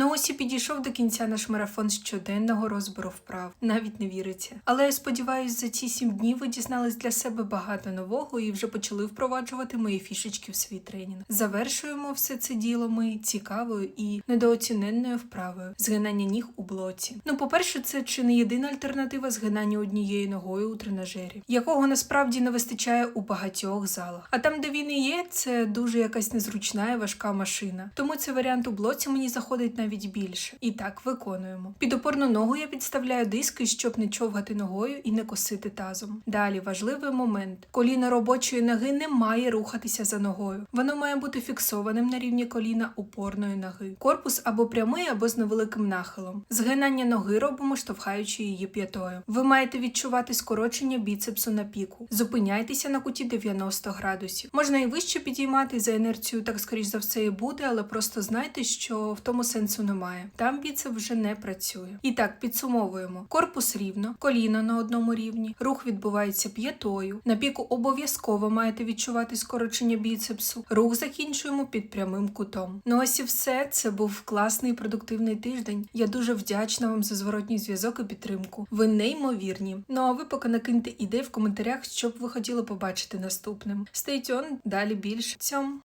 Ну ось і підійшов до кінця наш марафон щоденного розбору вправ. Навіть не віриться. Але я сподіваюся, за ці сім днів ви дізнались для себе багато нового і вже почали впроваджувати мої фішечки в свій тренінг. Завершуємо все це діло ми цікавою і недооціненною вправою згинання ніг у блоці. Ну, по-перше, це чи не єдина альтернатива згинанню однією ногою у тренажері, якого насправді не вистачає у багатьох залах. А там, де він і є, це дуже якась незручна і важка машина. Тому цей варіант у блоці мені заходить навіть більше. І так виконуємо. Під опорну ногу я підставляю диски, щоб не човгати ногою і не косити тазом. Далі важливий момент: коліно робочої ноги не має рухатися за ногою. Воно має бути фіксованим на рівні коліна опорної ноги. Корпус або прямий, або з невеликим нахилом. Згинання ноги робимо, штовхаючи її п'ятою. Ви маєте відчувати скорочення біцепсу на піку. Зупиняйтеся на куті 90 градусів. Можна і вище підіймати за інерцію, так скоріш за все і буде, але просто знайте, що в тому сенсу немає. Там біцеп вже не працює. І так підсумовуємо: корпус рівно, коліно на одному рівні, рух відбувається п'ятою. На піку обов'язково маєте відчувати скорочення біцепсу. Рух закінчуємо під прямим кутом. Ну ось і все. Це був класний продуктивний тиждень. Я дуже вдячна вам за зворотній зв'язок і підтримку. Ви неймовірні. Ну а ви поки накиньте ідей в коментарях, що б ви хотіли побачити наступним. Stay tuned, далі більше. Цьом.